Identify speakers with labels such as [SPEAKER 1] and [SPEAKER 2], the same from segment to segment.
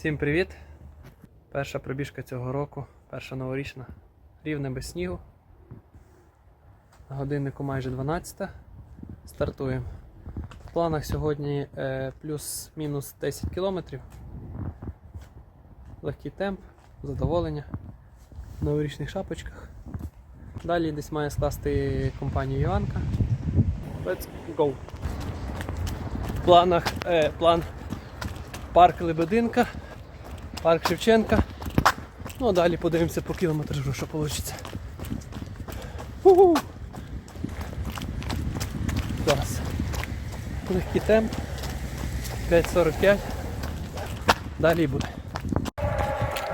[SPEAKER 1] Всім привіт! Перша пробіжка цього року, перша новорічна. Рівне без снігу. На годиннику майже 12. Стартуємо. В планах сьогодні е, плюс-мінус 10 кілометрів. Легкий темп, задоволення. В новорічних шапочках. Далі десь має скласти компанію Іванка. Let's go! В планах е, план парк Лебединка, парк Шевченка. Ну а далі подивимося по кілометражу, що вийде. Уху! Клас. Легкий темп. 5.45. Далі буде.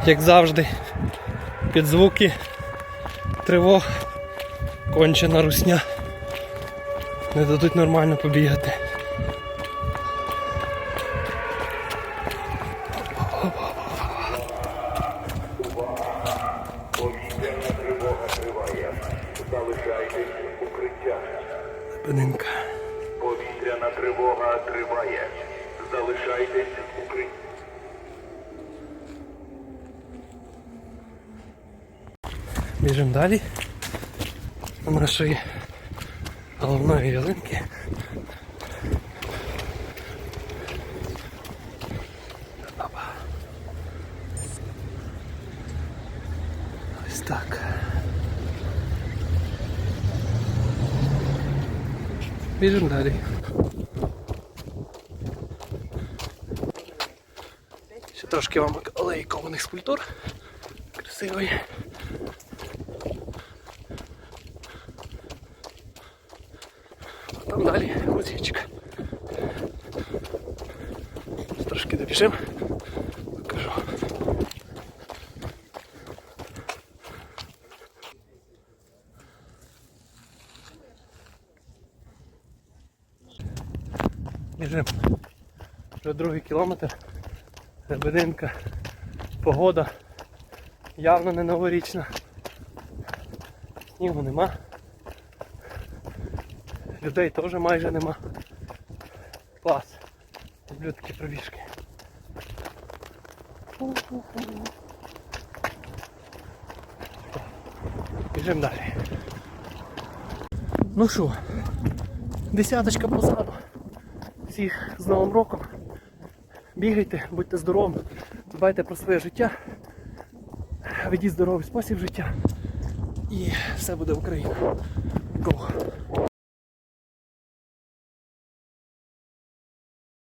[SPEAKER 1] Як завжди, під звуки тривог, кончена русня. Не дадуть нормально побігати.
[SPEAKER 2] Залишайтесь в укриттях.
[SPEAKER 1] Лебединка.
[SPEAKER 2] Повітряна тривога триває. Залишайтесь в укриттях.
[SPEAKER 1] Біжимо далі. Там нашої головної ялинки. Опа. Ось так. Біжимо далі. Ще трошки вам алеї кованих скульптур. Красивої. Там далі музичка. Трошки добіжимо. Біжимо. Вже другий кілометр. Лебединка. Погода явно не новорічна. Снігу нема. Людей теж майже нема. Клас. Люблю такі пробіжки. Біжимо далі. Ну що, десяточка позаду. Всіх з Новим роком. Бігайте, будьте здоровими, дбайте про своє життя, ведіть здоровий спосіб життя. І все буде в Go!